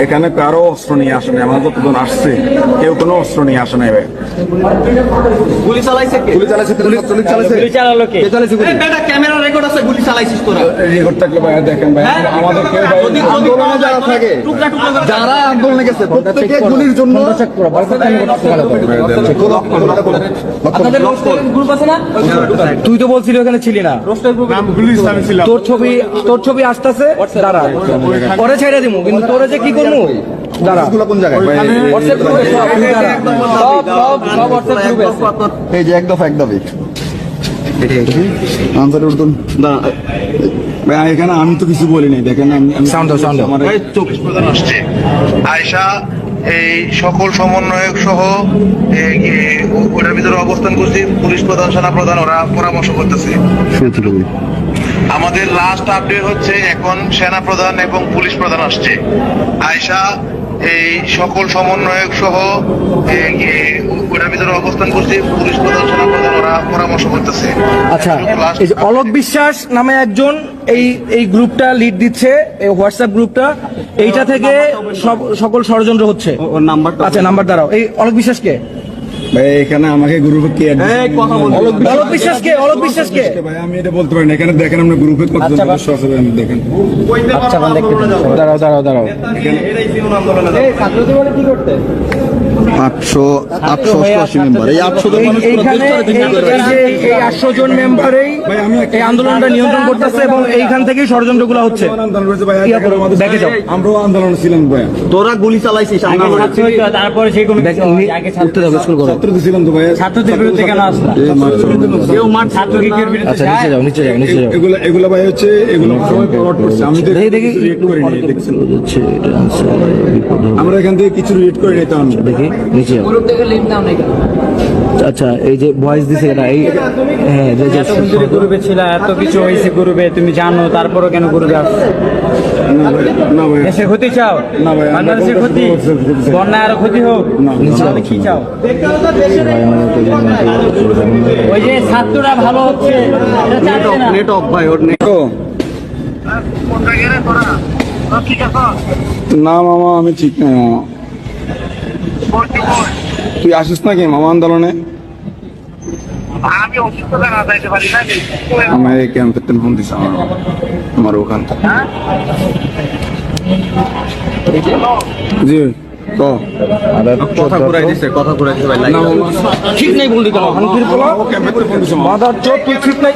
এখানে কারও অস্ত্র নিয়ে আসে নাই আমরা যতজন আসছে কেউ কোনো অস্ত্র নিয়ে আসে নাই চালাইছে চালাইছে পুলিশ চালালো কে? চালাইছে গুলি চালাইছিস তোরা? রেকর্ড থাকলে ভাই দেখেন ভাই আমাদের কেউ যদি আন্দোলনে যারা থাকে যারা আন্দোলনে গেছে প্রত্যেকে গুলির জন্য আপনাদের রোস্টের গ্রুপ আছে না? তুই তো বলছিলি ওখানে ছিলি না। তোর ছবি তোর ছবি আসতেছে দাঁড়া। পরে ছেড়ে দিমু কিন্তু তোরে যে কি করব এই যে এক দফা এক দাবি আনসার উর্দুন ভাই এখানে আমি তো কিছু বলি নাই দেখেন আমি সাউন্ড সাউন্ড আমার আসছে। আয়সা এই সকল সমন্বয়ক সহ ওটার ভিতরে অবস্থান করছি পুলিশ প্রধান সেনা প্রধান ওরা পরামর্শ করতেছে। আমাদের লাস্ট আপডেট হচ্ছে এখন সেনা প্রধান এবং পুলিশ প্রধান আসছে। আয়সা এই সকল সমন্বয়ক সহ ওটার ভিতরে অবস্থান করছি পুলিশ প্রধান সেনা পরামর্শ করতেছে। আচ্ছা এই যে অলোক বিশ্বাস নামে একজন এই এই গ্রুপটা লিড দিচ্ছে এই হোয়াটসঅ্যাপ গ্রুপটা এইটা থেকে সব সকল ষড়যন্ত্র হচ্ছে। ওর নাম্বার আচ্ছা নাম্বার দাঁড়াও। এই অলোক বিশ্বাস কে? ভাই এখানে আমাকে গ্রুপে কে add এই কথা বল অলোক বিশ্বাস কে? অলোক বিশ্বাস কে? ভাই আমি এটা বলতে পারি না। এখানে দেখেন আমরা গ্রুপে কতজন সদস্য আছে আমি দেখেন। আচ্ছা দাঁড়াও দাঁড়াও দাঁড়াও। আটশো আটশো অষ্টআশি এই আটশো জন এই- মানুষ পুরো এইখানে দেশটারে ভেঙে এই- ফেলে। এই আটশো জন মেম্বারেই ভাই, আমি একটা- এই আন্দোলনটা নিয়ন্ত্রণ করতেছে এবং এইখান থেকেই ষড়যন্ত্রগুলো হচ্ছে। আমরাও আন্দোলন ছিলাম তোরা গুলি চালাইছিস তারপরে সেই করো। ছাত্র তো ছিলাম তো ভাই ছাত্রদের বিরুদ্ধে কেন আসলা? কেউ মাঠ ছাত্র আচ্ছা নিচে যাও নিচে যাও নিচে যাও। এগুলা এগুলা ভাই হচ্ছে এগুলো সবাই ফরওয়ার্ড করছে। আমি তো দেখি, দেখি। কিছু react করি নাই, দেখছেন? আমরা এখান থেকে কিছু রিড করে নিতাম দেখি নিচে যাও। আচ্ছা এই যে ভয়েস দিছে এটা এই হ্যাঁ যে- এতদিন গ্রুপে ছিল এত কিছু হয়েছে গ্রুপে তুমি জানো তারপরও কেন গ্রুপে আসছো? না ভাই না ক্ষতি চাও? না ভাই, বাংলাদেশের ক্ষতি? বন্যা আরও ক্ষতি হোক? না, কি চাও? ওই যে ছাত্ররা ভালো হচ্ছে না। নেট অফ ভাই ওর নেট না মামা আমি ঠিক নাই মামা। তুই আসিস নাকি মামা আন্দোলনে? আমার এই ক্যাম্পের ফোন দিছে আমার আমার ওখান জি কথা ঘুরাই দিছে কথা ঘুরাই দিছে ভাই ঠিক নেই বললি কেন হানফির পোলা মাদার চোখ ঠিক নাই